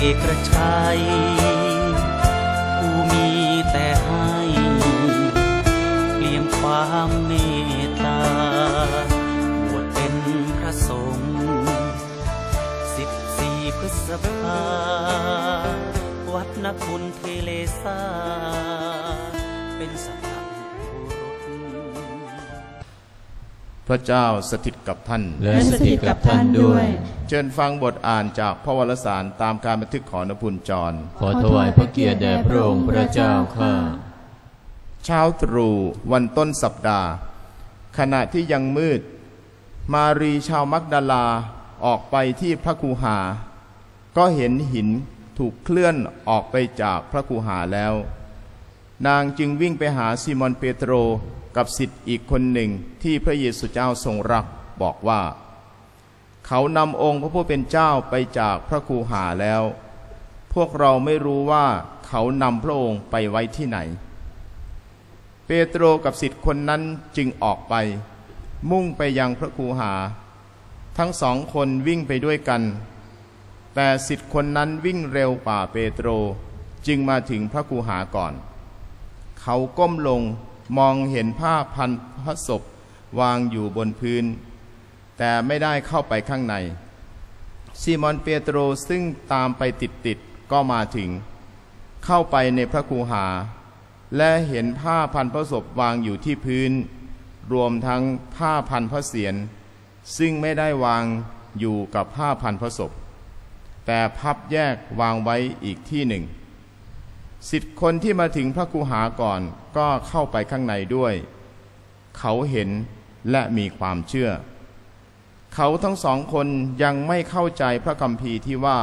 เอกชัยผู้มีแต่ให้เลี่ยมความเมตตาบวชเป็นพระสงฆ์สิบสี่พฤษภาวัดนคุณเทเลสาเป็นสั พระเจ้าสถิตกับท่าน และสถิตกับท่านด้วย เชิญฟังบทอ่านจากพระวรสารตามการบันทึกของนพุนจร ขอถวายพระเกียรติแด่พระองค์พระเจ้าข้าเช้าตรู่วันต้นสัปดาห์ ขณะที่ยังมืด มารีชาวมักดาลาออกไปที่พระคูหา ก็เห็นหินถูกเคลื่อนออกไปจากพระคูหาแล้ว นางจึงวิ่งไปหาซิมอนเปโตร กับสิทธิ์อีกคนหนึ่งที่พระเยซูเจ้าทรงรักบอกว่า เขานำองค์พระผู้เป็นเจ้าไปจากพระคูหาแล้ว พวกเราไม่รู้ว่าเขานำพระองค์ไปไว้ที่ไหน เปโตรกับสิทธิ์คนนั้นจึงออกไป มุ่งไปยังพระคูหา ทั้งสองคนวิ่งไปด้วยกัน แต่สิทธิ์คนนั้นวิ่งเร็วกว่าเปโตรจึงมาถึงพระคูหาก่อน เขาก้มลง มองเห็นผ้าพันพระศพวางอยู่บนพื้น แต่ไม่ได้เข้าไปข้างใน ซีมอนเปโตรซึ่งตามไปติดๆก็มาถึง เข้าไปในพระคูหา และเห็นผ้าพันพระศพวางอยู่ที่พื้น รวมทั้งผ้าพันพระเศียรซึ่งไม่ได้วางอยู่กับผ้าพันพระศพ แต่พับแยกวางไว้อีกที่หนึ่งสิทธิ์คนที่มาถึงพระคูหาก่อน ก็เข้าไปข้างในด้วย เขาเห็นและมีความเชื่อ เขาทั้งสองคนยังไม่เข้าใจพระคัมภีร์ที่ว่า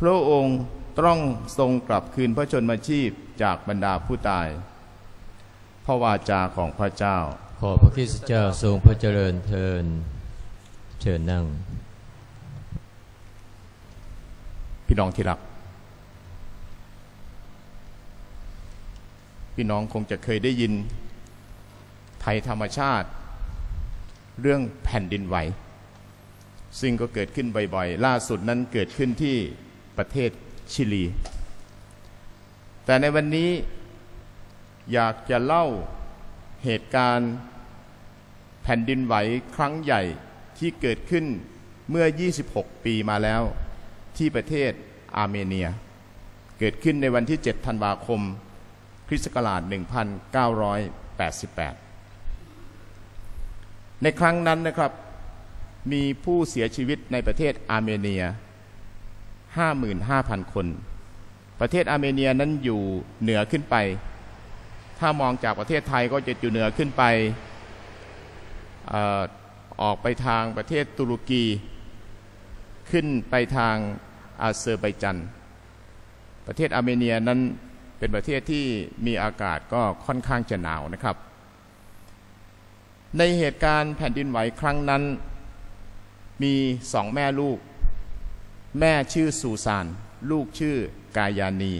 พระองค์ต้องทรงกลับคืนพระชนมาชีพจากบรรดาผู้ตายพระวาจาของพระเจ้า ขอพระคริสตเจ้าทรงพระเจริญเทินเชิญนั่ง พี่น้องที่รัก พี่น้องคงจะเคยได้ยินภัยธรรมชาติ เรื่องแผ่นดินไหว ซึ่งก็เกิดขึ้นบ่อยๆ ล่าสุดนั้นเกิดขึ้นที่ประเทศชิลี แต่ในวันนี้อยากจะเล่าเหตุการณ์แผ่นดินไหวครั้งใหญ่ที่เกิดขึ้นเมื่อ 26 ปีมาแล้ว ที่ประเทศอาร์เมเนีย เกิดขึ้นในวันที่ 7 ธันวาคม คริสต์ศักราช 1988 ในครั้งนั้นนะครับ มีผู้เสียชีวิตในประเทศอาร์เมเนีย 55,000 คน ประเทศอาร์เมเนียนั้นอยู่เหนือขึ้นไป ถ้ามองจากประเทศไทยก็จะอยู่เหนือขึ้นไปอออกไปทางประเทศตุรกี ขึ้นไปทางอาเซอร์ไบจัน ประเทศอาร์เมเนียนั้น เป็นประเทศที่มีอากาศก็ค่อนข้างจะหนาวนะครับ ในเหตุการณ์แผ่นดินไหวครั้งนั้น มีสองแม่ลูก แม่ชื่อสูซาน ลูกชื่อกายานี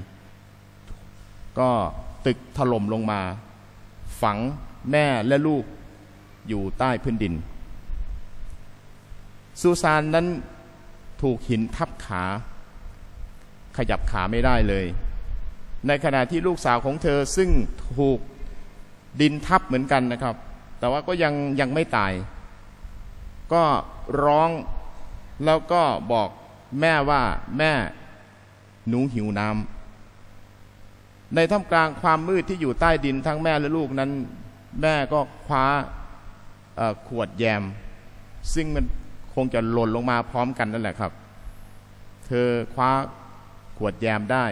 ก็ตึกถล่มลงมา ฝังแม่และลูกอยู่ใต้พื้นดิน ซูซานนั้นถูกหินทับขา ขยับขาไม่ได้เลย ในขณะที่ลูกสาวของเธอซึ่งถูกดินทับเหมือนกันนะครับ แต่ว่าก็ยังยังไม่ตาย ก็ร้องแล้วก็บอกแม่ว่าแม่หนูหิวน้ำในท่ามกลางความมืดที่อยู่ใต้ดินทั้งแม่และลูกนั้น แม่ก็คว้าขวดแยม ซึ่งมันคงจะหล่นลงมาพร้อมกันนั่นแหละครับ เธอคว้าขวดแยมได้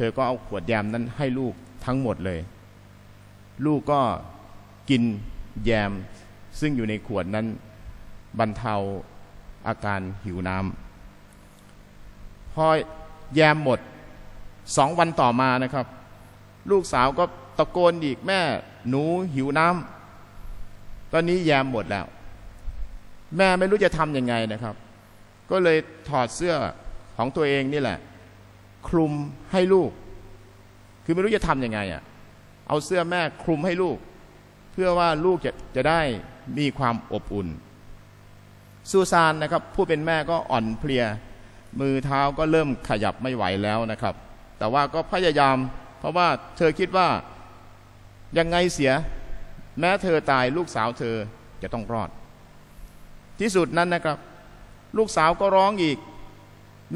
ธอก็เอาขวดแยมนั้นให้ลูกทั้งหมดเลย ลูกก็กินแยมซึ่งอยู่ในขวดนั้นบรรเทาอาการหิวน้ำพอแยมหมดสองวันต่อมานะครับ ลูกสาวก็ตะโกนอีกแม่หนูหิวน้ำตอนนี้แยมหมดแล้ว แม่ไม่รู้จะทำยังไงนะครับ ก็เลยถอดเสื้อของตัวเองนี่แหละ คลุมให้ลูก คือไม่รู้จะทำยังไงอะ่ะ เอาเสื้อแม่คลุมให้ลูก เพื่อว่าลูกจะจะได้มีความอบอุ่น ซูซานนะครับ ผู้เป็นแม่ก็อ่อนเพลีย มือเท้าก็เริ่มขยับไม่ไหวแล้วนะครับ แต่ว่าก็พยายาม เพราะว่าเธอคิดว่ายังไงเสีย แม้เธอตายลูกสาวเธอจะต้องรอด ที่สุดนั้นนะครับ ลูกสาวก็ร้องอีก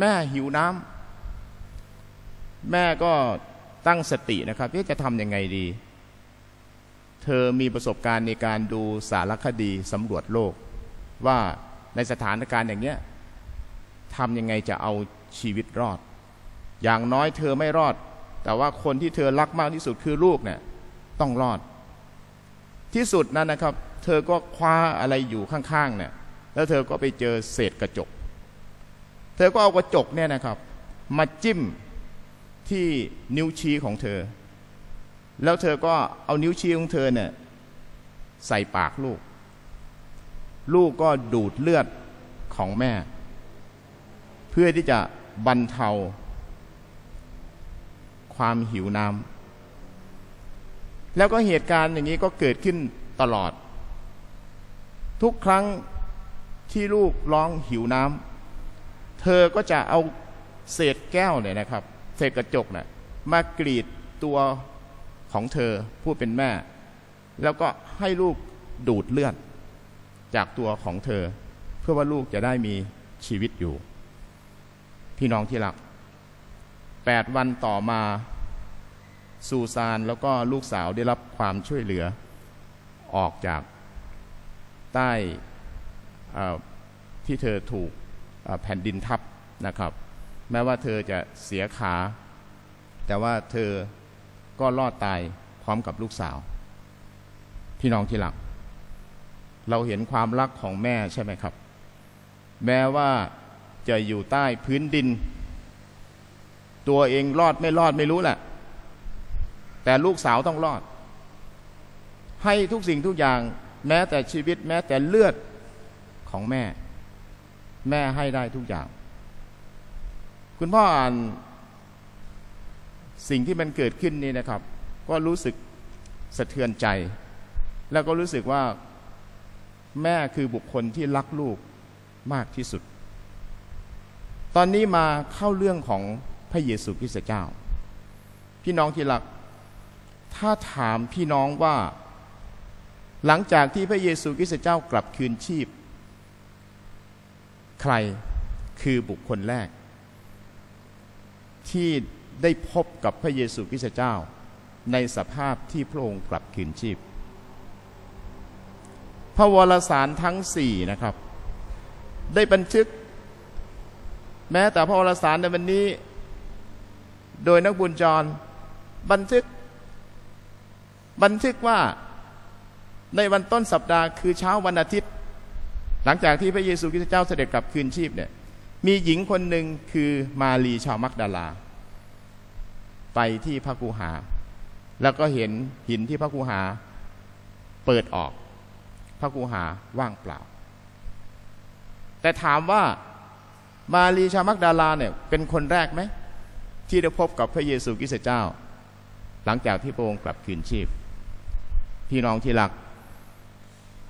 แม่หิวน้ำ แม่ก็ตั้งสตินะครับว่าจะทำยังไงดี เธอมีประสบการณ์ในการดูสารคดีสำรวจโลก ว่าในสถานการณ์อย่างเนี้ยทำยังไงจะเอาชีวิตรอด อย่างน้อยเธอไม่รอด แต่ว่าคนที่เธอรักมากที่สุดคือลูกเนี่ยต้องรอด ที่สุดนั้นนะครับ เธอก็คว้าอะไรอยู่ข้างๆเนี่ยแล้วเธอก็ไปเจอเศษกระจก เธอก็เอากระจกเนี่ยนะครับ มาจิ้ม ที่นิ้วชี้ของเธอ แล้วเธอก็เอานิ้วชี้ของเธอเนี่ยใส่ปากลูก ลูกก็ดูดเลือดของแม่ เพื่อที่จะบรรเทา ความหิวน้ำแล้วก็เหตุการณ์อย่างนี้ก็เกิดขึ้นตลอด ทุกครั้งที่ลูกร้องหิวน้ำเธอก็จะเอาเศษแก้วเนี่ยนะครับ เศษกระจกนะ่ะมากรีดตัวของเธอผู้เป็นแม่ แล้วก็ให้ลูกดูดเลือดจากตัวของเธอ เพื่อว่าลูกจะได้มีชีวิตอยู่ พี่น้องที่รักแปดวันต่อมาซูซานแล้วก็ลูกสาวได้รับความช่วยเหลือ ออกจากใต้ที่เธอถูกแผ่นดินทับนะครับ แม้ว่าเธอจะเสียขา แต่ว่าเธอก็รอดตายพร้อมกับลูกสาว พี่น้องที่รัก เราเห็นความรักของแม่ใช่ไหมครับ แม้ว่าจะอยู่ใต้พื้นดิน ตัวเองรอดไม่รอดไม่รู้แหละ แต่ลูกสาวต้องรอด ให้ทุกสิ่งทุกอย่าง แม้แต่ชีวิตแม้แต่เลือดของแม่ แม่ให้ได้ทุกอย่าง คุณพ่ออ่านสิ่งที่มันเกิดขึ้นนี่นะครับ ก็รู้สึกสะเทือนใจ แล้วก็รู้สึกว่าแม่คือบุคคลที่รักลูกมากที่สุด ตอนนี้มาเข้าเรื่องของพระเยซูคริสต์เจ้า พี่น้องที่รัก ถ้าถามพี่น้องว่า หลังจากที่พระเยซูคริสต์เจ้ากลับคืนชีพ ใครคือบุคคลแรก ที่ได้พบกับพระเยซูคริสต์เจ้า ในสภาพที่พระองค์กลับคืนชีพ พระวรสารทั้งสี่นะครับ ได้บันทึก แม้แต่พระวรสารในวันนี้ โดยนักบุญจรบันทึก บันทึกว่าในวันต้นสัปดาห์คือเช้าวันอาทิตย์ หลังจากที่พระเยซูคริสต์เจ้าเสด็จกลับคืนชีพเนี่ย มีหญิงคนหนึ่งคือมารีชาวมักดาลา ไปที่พระคูหา แล้วก็เห็นหินที่พระคูหา เปิดออก พระคูหาว่างเปล่า แต่ถามว่ามารีชาวมักดาลาเนี่ยเป็นคนแรกไหม ที่ได้พบกับพระเยซูคริสต์เจ้า หลังจากที่พระองค์กลับคืนชีพ พี่น้องที่รัก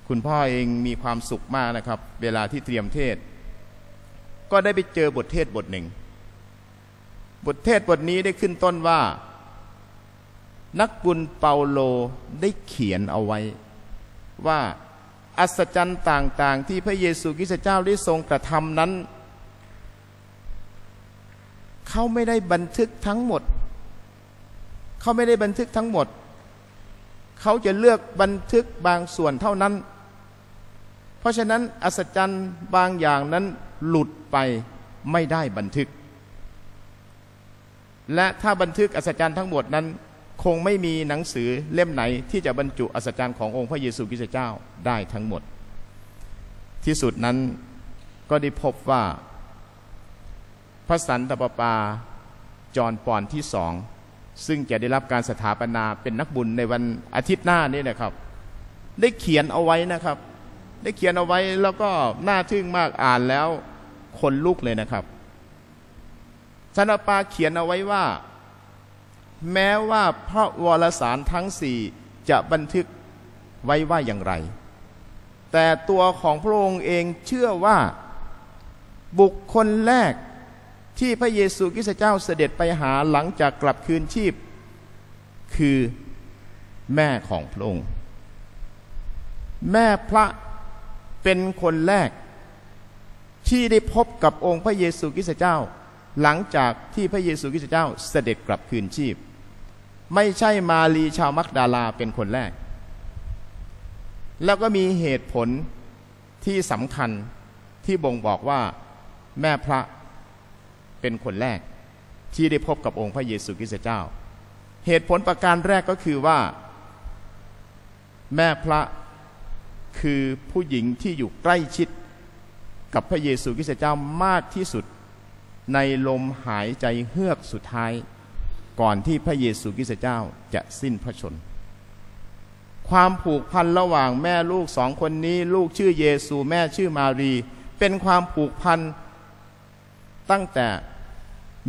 คุณพ่อเองมีความสุขมากนะครับ เวลาที่เตรียมเทศ ก็ได้ไปเจอบทเทศบทหนึ่ง บทเทศบทนี้ได้ขึ้นต้นว่า นักบุญเปาโลได้เขียนเอาไว้ ว่าอัศจรรย์ต่างๆ ที่พระเยซูคริสต์เจ้าได้ทรงกระทำนั้น เขาไม่ได้บันทึกทั้งหมด เขาไม่ได้บันทึกทั้งหมด เขาจะเลือกบันทึกบางส่วนเท่านั้น เพราะฉะนั้นอัศจรรย์บางอย่างนั้น หลุดไปไม่ได้บันทึก และถ้าบันทึกอัศจรรย์ทั้งหมดนั้น คงไม่มีหนังสือเล่มไหนที่จะบรรจุอัศจรรย์ขององค์พระเยซูคริสต์เจ้าได้ทั้งหมด ที่สุดนั้นก็ได้พบว่า พระสันตะปาปาจอห์นปอนที่สองซึ่งจะได้รับการสถาปนาเป็นนักบุญในวันอาทิตย์หน้านี้นะครับ ได้เขียนเอาไว้นะครับ ได้เขียนเอาไว้แล้วก็น่าทึ่งมากอ่านแล้วคนลุกเลยนะครับชนปาเขียนเอาไว้ว่า แม้ว่าพระวรสารทั้งสี่จะบันทึกไว้ว่าอย่างไร แต่ตัวของพระองค์เองเชื่อว่าบุคคลแรกที่พระเยซูคริสต์เจ้าเสด็จไปหาหลังจากกลับคืนชีพ คือแม่ของพระองค์ แม่พระ เป็นคนแรก ที่ได้พบกับองค์พระเยซูคริสต์เจ้า หลังจากที่พระเยซูคริสต์เจ้าเสด็จกลับคืนชีพ ไม่ใช่มารีชาวมักดาลาเป็นคนแรก แล้วก็มีเหตุผลที่สำคัญที่บ่งบอกว่าแม่พระเป็นคนแรก ที่ได้พบกับองค์พระเยซูคริสต์เจ้า เหตุผลประการแรกก็คือว่า แม่พระ คือผู้หญิงที่อยู่ใกล้ชิดกับพระเยซูคริสต์เจ้ามากที่สุดในลมหายใจเฮือกสุดท้าย ก่อนที่พระเยซูคริสต์เจ้าจะสิ้นพระชน ความผูกพันระหว่างแม่ลูกสองคนนี้ ลูกชื่อเยซูแม่ชื่อมารี เป็นความผูกพันตั้งแต่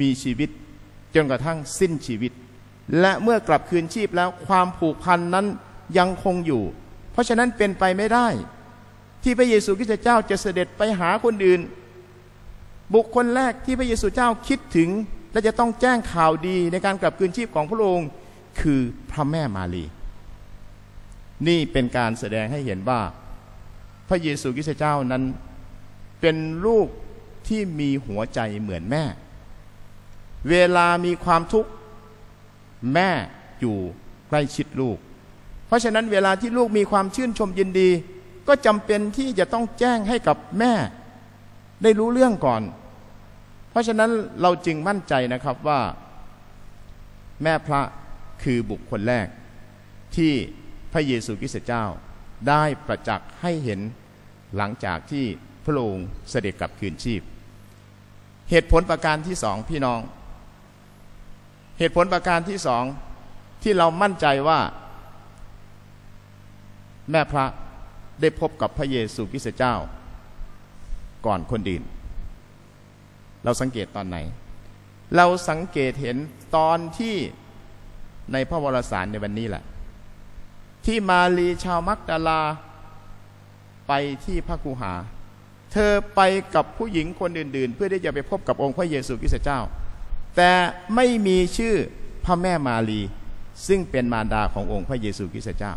มีชีวิตจนกระทั่งสิ้นชีวิต และเมื่อกลับคืนชีพแล้วความผูกพันนั้นยังคงอยู่ เพราะฉะนั้นเป็นไปไม่ได้ ที่พระเยซูคริสต์เจ้าจะเสด็จไปหาคนอื่น บุคคลแรกที่พระเยซูเจ้าคิดถึง และจะต้องแจ้งข่าวดีในการกลับคืนชีพของพระองค์คือพระแม่มารีนี่เป็นการแสดงให้เห็นว่า พระเยซูคริสต์เจ้านั้นเป็นลูกที่มีหัวใจเหมือนแม่ เวลามีความทุกข์แม่อยู่ใกล้ชิดลูก เพราะฉะนั้นเวลาที่ลูกมีความชื่นชมยินดี ก็จำเป็นที่จะต้องแจ้งให้กับแม่ ได้รู้เรื่องก่อน เพราะฉะนั้นเราจึงมั่นใจนะครับว่า แม่พระคือบุคคลแรก ที่พระเยซูคริสต์เจ้าได้ประจักษ์ให้เห็นหลังจากที่พระองค์เสด็จกลับคืนชีพ เหตุผลประการที่สองพี่น้อง เหตุผลประการที่สองที่เรามั่นใจว่า แม่พระได้พบกับพระเยซูคริสต์เจ้า ก่อนคนอื่น เราสังเกตตอนไหน เราสังเกตเห็นตอนที่ในพระวรสารในวันนี้แหละ ที่มารีชาวมักดาลา ไปที่พระคูหา เธอไปกับผู้หญิงคนอื่น ๆ เพื่อที่จะไปพบกับองค์พระเยซูคริสต์เจ้า แต่ไม่มีชื่อพระแม่มารีซึ่งเป็นมารดาขององค์พระเยซูคริสต์เจ้า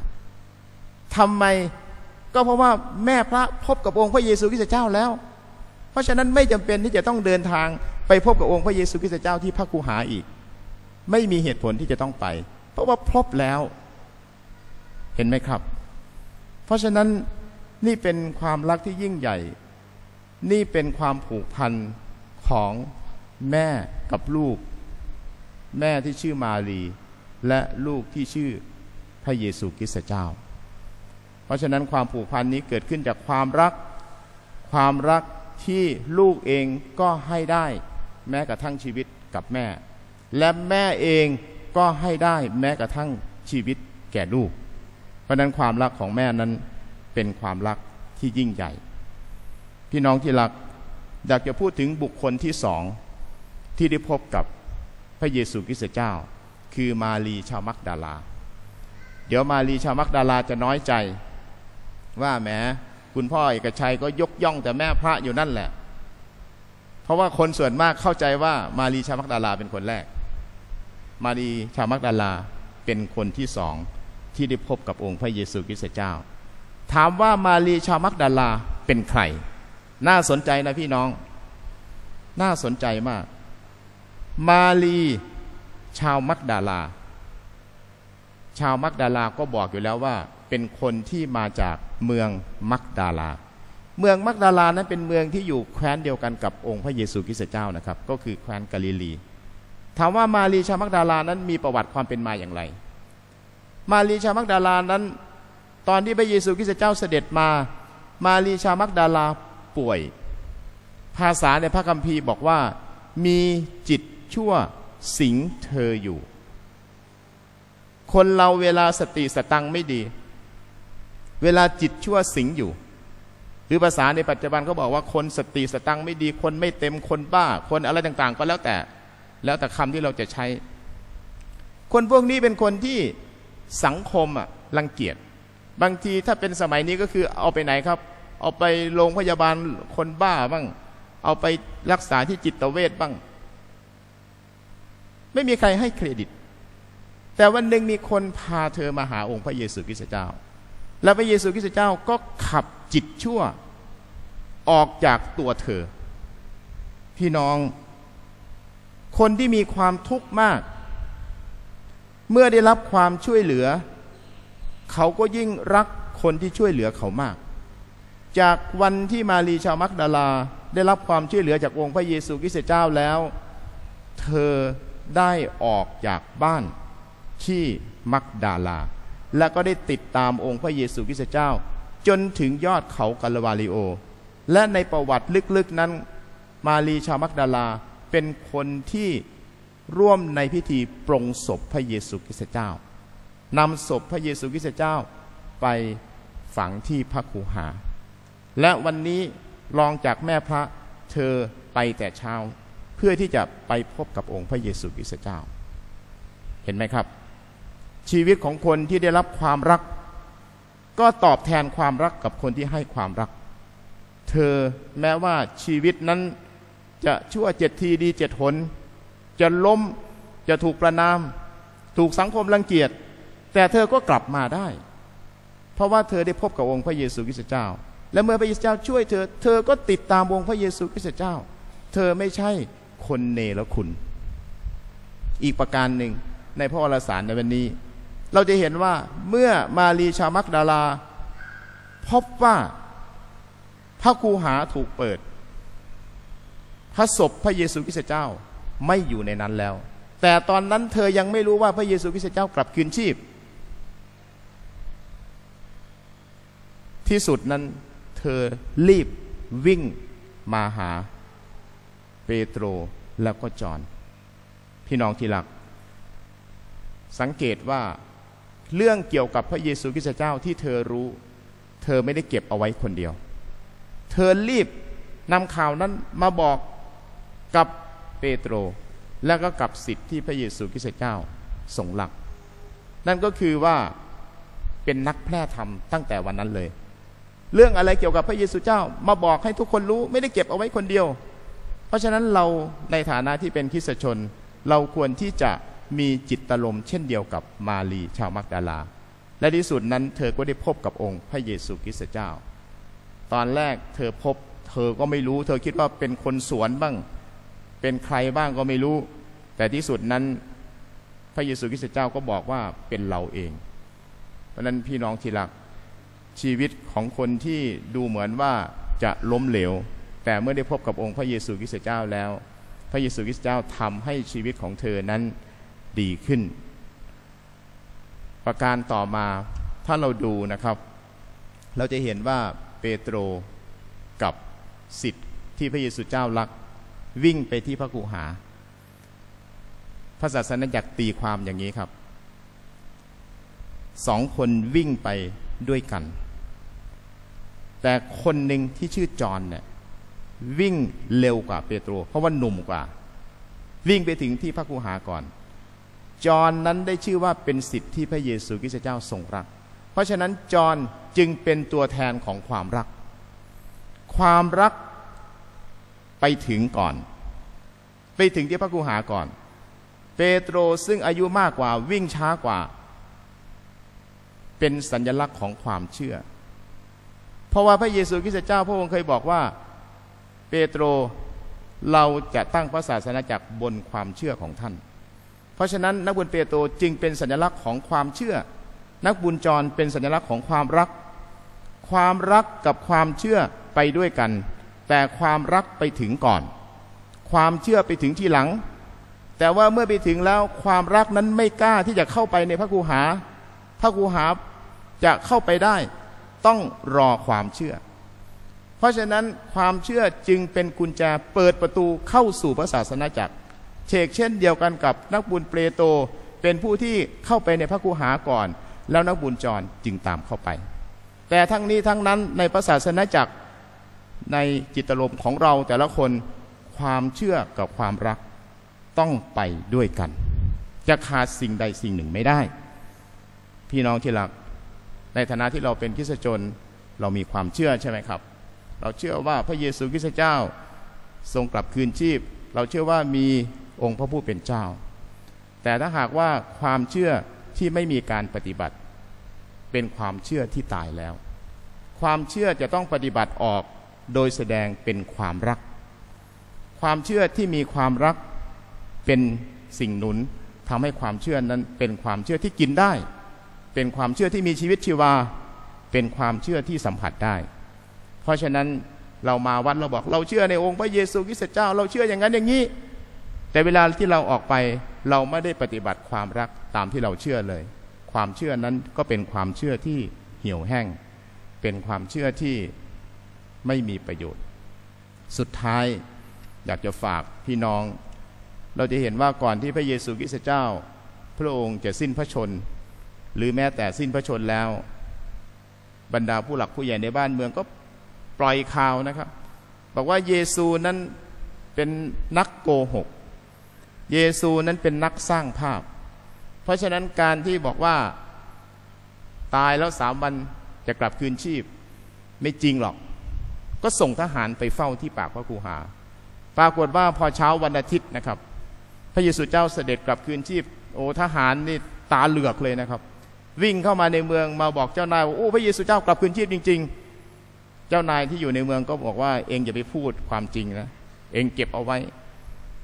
ทำไมก็เพราะว่าแม่พระพบกับองค์พระเยซูคริสต์เจ้าแล้ว เพราะฉะนั้นไม่จำเป็นที่จะต้องเดินทางไปพบกับองค์พระเยซูคริสต์เจ้าที่พระคูหาอีก ไม่มีเหตุผลที่จะต้องไป เพราะว่าพบแล้ว เห็นไหมครับ เพราะฉะนั้นนี่เป็นความรักที่ยิ่งใหญ่ นี่เป็นความผูกพันของแม่กับลูก แม่ที่ชื่อมารี และลูกที่ชื่อพระเยซูคริสต์เจ้า เพราะฉะนั้นความผูกพันนี้เกิดขึ้นจากความรัก ความรักที่ลูกเองก็ให้ได้ แม้กระทั่งชีวิตกับแม่ และแม่เองก็ให้ได้แม้กระทั่งชีวิตแก่ลูก เพราะนั้นความรักของแม่นั้นเป็นความรักที่ยิ่งใหญ่ พี่น้องที่รักอยากจะพูดถึงบุคคลที่สองที่ได้พบกับพระเยซูคริสต์เจ้า คือมารีชาวมักดาลา เดี๋ยวมารีชาวมักดาลาจะน้อยใจ ว่าแหมคุณพ่อเอกชัยก็ยกย่องแต่แม่พระอยู่นั่นแหละ เพราะว่าคนส่วนมากเข้าใจว่ามารีชาวมักดาลาเป็นคนแรก มารีชาวมักดาลาเป็นคนที่สองที่ได้พบกับองค์พระเยซูคริสต์เจ้า ถามว่ามารีชาวมักดาลาเป็นใคร น่าสนใจนะพี่น้อง น่าสนใจมาก มาลีชาวมักดาลา ชาวมักดาลาก็บอกอยู่แล้วว่า เป็นคนที่มาจากเมืองมักดาลา เมืองมักดาลานั้นเป็นเมืองที่อยู่แคว้นเดียวกันกับองค์พระเยซูคริสต์เจ้านะครับ ก็คือแคว้นกาลิลี ถามว่ามารีชาวมักดาลานั้นมีประวัติความเป็นมาอย่างไร มารีชาวมักดาลานั้น ตอนที่พระเยซูคริสต์เจ้าเสด็จมา มารีชาวมักดาลาป่วย ภาษาในพระคัมภีร์บอกว่ามีจิตชั่วสิงเธออยู่ คนเราเวลาสติสตังไม่ดี เวลาจิตชั่วสิงอยู่หรือภาษาในปัจจุบันเขาบอกว่าคนสติสตังไม่ดีคนไม่เต็มคนบ้า คนอะไรต่างๆ ก็แล้วแต่ แล้วแต่คำที่เราจะใช้ คนพวกนี้เป็นคนที่สังคมอะรังเกียจบางทีถ้าเป็นสมัยนี้ก็คือเอาไปไหนครับ เอาไปโรงพยาบาลคนบ้าบ้าง เอาไปรักษาที่จิตเวชบ้าง ไม่มีใครให้เครดิต แต่วันหนึ่งมีคนพาเธอมาหาองค์พระเยซูคริสต์เจ้า และพระเยซูคริสต์เจ้าก็ขับจิตชั่วออกจากตัวเธอ พี่น้อง คนที่มีความทุกข์มาก เมื่อได้รับความช่วยเหลือ เขาก็ยิ่งรักคนที่ช่วยเหลือเขามาก จากวันที่มารีชาวมักดาลาได้รับความช่วยเหลือจากองค์พระเยซูคริสต์เจ้าแล้ว เธอได้ออกจากบ้านที่มักดาลา และก็ได้ติดตามองค์พระเยซูคริสต์เจ้า จนถึงยอดเขากาลวาลิโอ และในประวัติลึกๆนั้นมารีชาวมักดาลาเป็นคนที่ร่วมในพิธีปรงศพพระเยซูคริสต์เจ้านำศพพระเยซูคริสต์เจ้าไปฝังที่พระคูหา และวันนี้รองจากแม่พระเธอไปแต่เช้า เพื่อที่จะไปพบกับองค์พระเยซูคริสต์เจ้า เห็นไหมครับ ชีวิตของคนที่ได้รับความรัก ก็ตอบแทนความรักกับคนที่ให้ความรัก เธอแม้ว่าชีวิตนั้นจะชั่วเจ็ดทีดีเจ็ดหน จะล้มจะถูกประนาม ถูกสังคมรังเกียจ แต่เธอก็กลับมาได้ เพราะว่าเธอได้พบกับองค์พระเยซูคริสต์เจ้า และเมื่อพระเยซูเจ้าช่วยเธอ เธอก็ติดตามองค์พระเยซูคริสต์เจ้า เธอไม่ใช่คนเนรคุณ อีกประการหนึ่งในพระวรสารในวันนี้ เราจะเห็นว่าเมื่อมารีชามักดาลา พบว่าพระคูหาถูกเปิด พระศพพระเยซูคริสต์เจ้าไม่อยู่ในนั้นแล้ว แต่ตอนนั้นเธอยังไม่รู้ว่าพระเยซูคริสต์เจ้ากลับคืนชีพ ที่สุดนั้นเธอรีบวิ่งมาหาเปโตรแล้วก็จอห์นพี่น้องที่รัก สังเกตว่า เรื่องเกี่ยวกับพระเยซูคริสต์เจ้าที่เธอรู้ เธอไม่ได้เก็บเอาไว้คนเดียว เธอรีบนำข่าวนั้นมาบอกกับเปโตร แล้วก็กับสิทธิ์ที่พระเยซูคริสต์เจ้าทรงรัก นั่นก็คือว่าเป็นนักแพร่ธรรมตั้งแต่วันนั้นเลย เรื่องอะไรเกี่ยวกับพระเยซูเจ้ามาบอกให้ทุกคนรู้ไม่ได้เก็บเอาไว้คนเดียว เพราะฉะนั้นเราในฐานะที่เป็นคริสตชน เราควรที่จะ มีจิตตลมเช่นเดียวกับมารีชาวมักดาลา และที่สุดนั้นเธอก็ได้พบกับองค์พระเยซูคริสต์เจ้า ตอนแรกเธอพบเธอก็ไม่รู้ เธอคิดว่าเป็นคนสวนบ้าง เป็นใครบ้างก็ไม่รู้ แต่ที่สุดนั้นพระเยซูคริสต์เจ้าก็บอกว่าเป็นเราเอง เพราะนั้นพี่น้องที่รักชีวิตของคนที่ดูเหมือนว่าจะล้มเหลว แต่เมื่อได้พบกับองค์พระเยซูคริสต์เจ้าแล้ว พระเยซูคริสต์เจ้าทำให้ชีวิตของเธอนั้น ดีขึ้น ประการต่อมาถ้าเราดูนะครับ เราจะเห็นว่าเปโตรกับสิทธิ์ที่พระเยซูเจ้ารัก วิ่งไปที่พระกูหาพระศาสนาจักตีความอย่างนี้ครับสองคนวิ่งไปด้วยกัน แต่คนหนึ่งที่ชื่อจอห์นเนี่ยวิ่งเร็วกว่าเปโตร เพราะว่าหนุ่มกว่า วิ่งไปถึงที่พระคูหาก่อน จอนนั้นได้ชื่อว่าเป็นสิทธิ์ที่พระเยซูคริสต์เจ้าทรงรัก เพราะฉะนั้นจอนจึงเป็นตัวแทนของความรัก ความรักไปถึงก่อน ไปถึงที่พระคูหาก่อน เปโตรซึ่งอายุมากกว่าวิ่งช้ากว่า เป็นสัญลักษณ์ของความเชื่อ เพราะว่าพระเยซูคริสต์เจ้าพระองค์เคยบอกว่า เปโตรเราจะตั้งพระศาสนาจักรบนความเชื่อของท่าน เพราะฉะนั้นนักบุญเปโตรจึงเป็นสัญลักษณ์ของความเชื่อ นักบุญจรเป็นสัญลักษณ์ของความรัก ความรักกับความเชื่อไปด้วยกัน แต่ความรักไปถึงก่อน ความเชื่อไปถึงทีหลัง แต่ว่าเมื่อไปถึงแล้วความรักนั้นไม่กล้าที่จะเข้าไปในพระคูหา พระคูหาจะเข้าไปได้ ต้องรอความเชื่อ เพราะฉะนั้นความเชื่อจึงเป็นกุญแจเปิดประตูเข้าสู่พระศาสนาจักร เชกเช่นเดียวกันกับนักบุญเปโตรเป็นผู้ที่เข้าไปในพระคูหาก่อน แล้วนักบุญจรจึงตามเข้าไป แต่ทั้งนี้ทั้งนั้นในพระศาสนาจักรในจิตลมของเราแต่ละคนความเชื่อกับความรักต้องไปด้วยกัน จะขาดสิ่งใดสิ่งหนึ่งไม่ได้ พี่น้องที่รัก ในฐานะที่เราเป็นคริสตชนเรามีความเชื่อใช่ไหมครับ เราเชื่อว่าพระเยซูคริสต์เจ้าทรงกลับคืนชีพ เราเชื่อว่ามี องค์พระผู้เป็นเจ้า แต่ถ้าหากว่าความเชื่อที่ไม่มีการปฏิบัติ เป็นความเชื่อที่ตายแล้ว ความเชื่อจะต้องปฏิบัติออกโดยแสดงเป็นความรัก ความเชื่อที่มีความรักเป็นสิ่งหนุนทำให้ความเชื่อนั้นเป็นความเชื่อที่กินได้ เป็นความเชื่อที่มีชีวิตชีวา เป็นความเชื่อที่สัมผัสได้ เพราะฉะนั้นเรามาวัดเราบอกเราเชื่อในองค์พระเยซูคริสต์เจ้า เราเชื่ออย่างนั้นอย่างนี้ แต่เวลาที่เราออกไปเราไม่ได้ปฏิบัติความรักตามที่เราเชื่อเลย ความเชื่อนั้นก็เป็นความเชื่อที่เหี่ยวแห้ง เป็นความเชื่อที่ไม่มีประโยชน์ สุดท้ายอยากจะฝากพี่น้อง เราจะเห็นว่าก่อนที่พระเยซูคริสต์เจ้า พระองค์จะสิ้นพระชน หรือแม้แต่สิ้นพระชนแล้ว บรรดาผู้หลักผู้ใหญ่ในบ้านเมืองก็ปล่อยข่าวนะครับ บอกว่าเยซูนั้นเป็นนักโกหก เยซูนั้นเป็นนักสร้างภาพ เพราะฉะนั้นการที่บอกว่าตายแล้วสามวันจะกลับคืนชีพ ไม่จริงหรอก ก็ส่งทหารไปเฝ้าที่ปากพระคูหา ปรากฏว่าพอเช้าวันอาทิตย์นะครับ พระเยซูเจ้าเสด็จกลับคืนชีพ โอ้ทหารนี่ตาเหลือกเลยนะครับ วิ่งเข้ามาในเมืองมาบอกเจ้านายว่าโอ้พระเยซูเจ้ากลับคืนชีพจริง ๆ เจ้านายที่อยู่ในเมืองก็บอกว่าเองอย่าไปพูดความจริงนะเองเก็บเอาไว้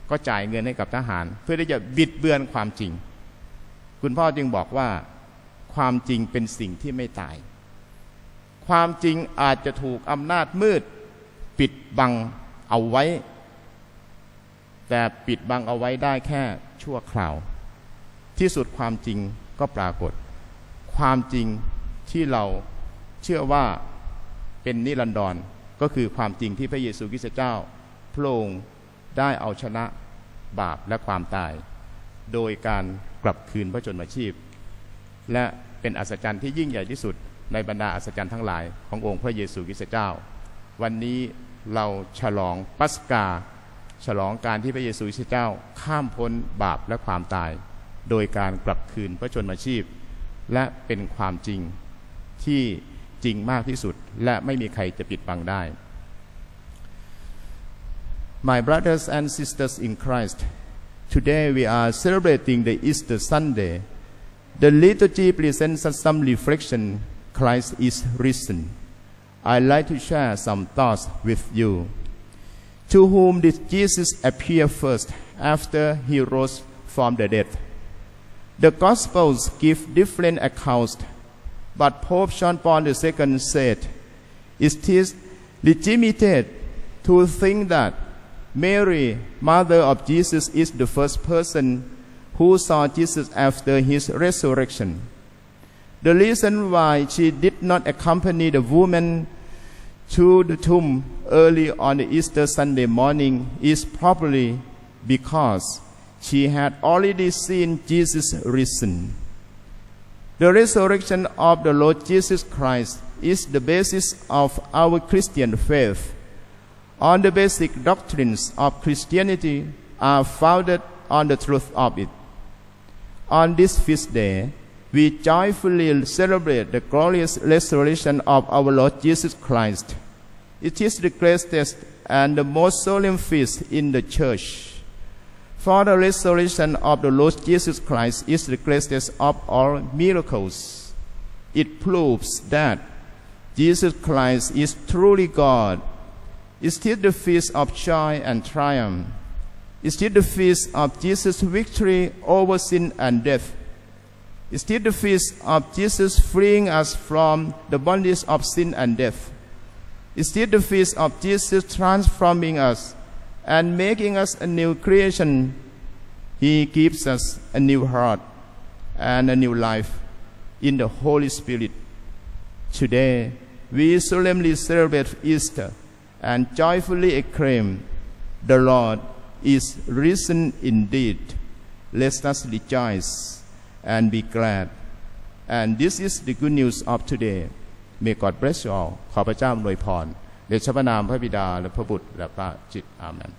ก็จ่ายเงินให้กับทหาร เพื่อที่จะบิดเบือนความจริง คุณพ่อจึงบอกว่าความจริงเป็นสิ่งที่ไม่ตาย ความจริงอาจจะถูกอำนาจมืด ปิดบังเอาไว้ แต่ปิดบังเอาไว้ได้แค่ชั่วคราว ที่สุดความจริงก็ปรากฏ ความจริงที่เราเชื่อว่าเป็นนิรันดรก็คือความจริงที่พระเยซูคริสต์เจ้าพระองค์ ได้เอาชนะบาปและความตาย โดยการกลับคืนพระชนมาชีพ และเป็นอัศจรรย์ที่ยิ่งใหญ่ที่สุดในบรรดาอัศจรรย์ทั้งหลายขององค์พระเยซูคริสต์เจ้า วันนี้เราฉลองปัสกา ฉลองการที่พระเยซูคริสต์เจ้า ข้ามพ้นบาปและความตาย โดยการกลับคืนพระชนมาชีพ และเป็นความจริงที่จริงมากที่สุดและไม่มีใครจะปิดบังได้ My brothers and sisters in Christ, today we are celebrating the Easter Sunday. The liturgy presents some reflection. Christ is risen. I'd like to share some thoughts with you. To whom did Jesus appear first after he rose from the dead? The Gospels give different accounts, but Pope John Paul II said, It is legitimate to think that Mary, mother of Jesus, is the first person who saw Jesus after his resurrection. The reason why she did not accompany the woman to the tomb early on the Easter Sunday morning is probably because she had already seen Jesus risen. The resurrection of the Lord Jesus Christ is the basis of our Christian faith. All the basic doctrines of Christianity are founded on the truth of it. On this feast day, we joyfully celebrate the glorious resurrection of our Lord Jesus Christ. It is the greatest and the most solemn feast in the church. For the resurrection of the Lord Jesus Christ is the greatest of all miracles. It proves that Jesus Christ is truly God. Is still the feast of joy and triumph. Is still the feast of Jesus' victory over sin and death. Is still the feast of Jesus freeing us from the bondage of sin and death. Is still the feast of Jesus transforming us and making us a new creation. He gives us a new heart and a new life in the Holy Spirit. Today, we solemnly celebrate Easter and joyfully acclaim, The Lord is risen indeed. Let us rejoice and be glad. And this is the good news of today. May God bless you all. ขอพระเจ้าอวยพรเดชพระนามพระบิดาและพระบุตรและพระจิตอาเมน